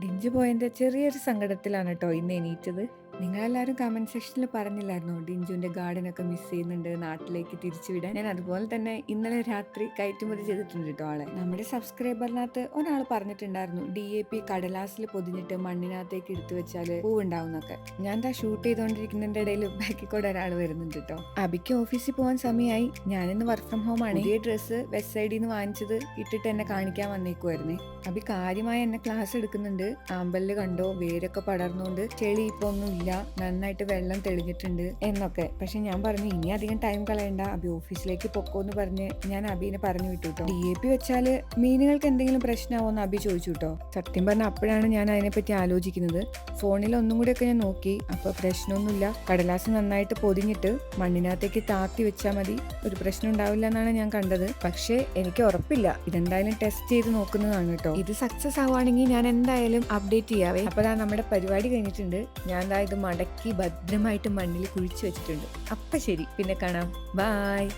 ഡിഞ്ചു പോയന്റെ ചെറിയൊരു സങ്കടത്തിലാണ് കേട്ടോ ഇന്ന് എണീറ്റത്. നിങ്ങളെല്ലാവരും കമന്റ് സെക്ഷനിൽ പറഞ്ഞില്ലായിരുന്നോ? ഡിഞ്ചുവിന്റെ ഗാർഡനൊക്കെ മിസ് ചെയ്യുന്നുണ്ട് നാട്ടിലേക്ക് തിരിച്ചു വിടാൻ. ഞാൻ അതുപോലെ തന്നെ ഇന്നലെ രാത്രി കയറ്റുമതി ചെയ്തിട്ടുണ്ട് കേട്ടോ ആളെ. നമ്മുടെ സബ്സ്ക്രൈബറിനകത്ത് ഒരാൾ പറഞ്ഞിട്ടുണ്ടായിരുന്നു ഡി എ പി കടലാസിൽ പൊതിഞ്ഞിട്ട് മണ്ണിനകത്തേക്ക് എടുത്തു വെച്ചാൽ പൂവുണ്ടാവുന്നൊക്കെ ഞാൻ ദാ ഷൂട്ട് ചെയ്തുകൊണ്ടിരിക്കുന്നതിന്റെ ഇടയിൽ ബാക്കി കൂടെ ഒരാൾ വരുന്നുണ്ട് കേട്ടോ അബിക്ക് ഓഫീസിൽ പോകാൻ സമയമായി ഞാനിന്ന് വർക്ക് ഫ്രം ഹോം ആണ്. ഈ ഡ്രസ്സ് വെസ്റ്റ് സൈഡിൽ നിന്ന് വാങ്ങിച്ചത് ഇട്ടിട്ട് എന്നെ കാണിക്കാൻ വന്നേക്കുമായിരുന്നേ അബി കാര്യമായി എന്നെ ക്ലാസ് എടുക്കുന്നുണ്ട്. ആമ്പലിൽ കണ്ടോ വേരൊക്കെ പടർന്നുകൊണ്ട്. ചെളി ഇപ്പൊ ഒന്നും ഇല്ല. നന്നായിട്ട് വെള്ളം തെളിഞ്ഞിട്ടുണ്ട് എന്നൊക്കെ. പക്ഷെ ഞാൻ പറഞ്ഞു ഇനി അധികം ടൈം കളയണ്ട. അബി ഓഫീസിലേക്ക് പൊക്കോ എന്ന് പറഞ്ഞ് ഞാൻ അബിനെ പറഞ്ഞു വിട്ടു കേട്ടോ ഡി എ പി വെച്ചാൽ മീനുകൾക്ക് എന്തെങ്കിലും പ്രശ്നമാവോന്ന് അബി ചോദിച്ചു കേട്ടോ സത്യം പറഞ്ഞ അപ്പോഴാണ് ഞാൻ അതിനെപ്പറ്റി ആലോചിക്കുന്നത്. ഫോണിൽ ഒന്നും കൂടെയൊക്കെ ഞാൻ നോക്കി. അപ്പൊ പ്രശ്നമൊന്നുമില്ല. കടലാസ് നന്നായിട്ട് പൊതിഞ്ഞിട്ട് മണ്ണിനകത്തേക്ക് താത്തി വെച്ചാൽ മതി. ഒരു പ്രശ്നം ഉണ്ടാവില്ല എന്നാണ് ഞാൻ കണ്ടത്. പക്ഷേ എനിക്ക് ഉറപ്പില്ല. ഇതെന്തായാലും ടെസ്റ്റ് ചെയ്ത് നോക്കുന്നതാണ് കേട്ടോ ഇത് സക്സസ് ആവുകയാണെങ്കിൽ ഞാൻ എന്തായാലും അപ്ഡേറ്റ് ചെയ്യാവേ. അപ്പൊ ദാ നമ്മുടെ പരിപാടി കഴിഞ്ഞിട്ടുണ്ട്. ഞാൻ ദാ ഇത് മടക്കി ഭദ്രമായിട്ട് മണ്ണിൽ കുഴിച്ചു വെച്ചിട്ടുണ്ട്. അപ്പൊ ശരി പിന്നെ കാണാം. ബായ്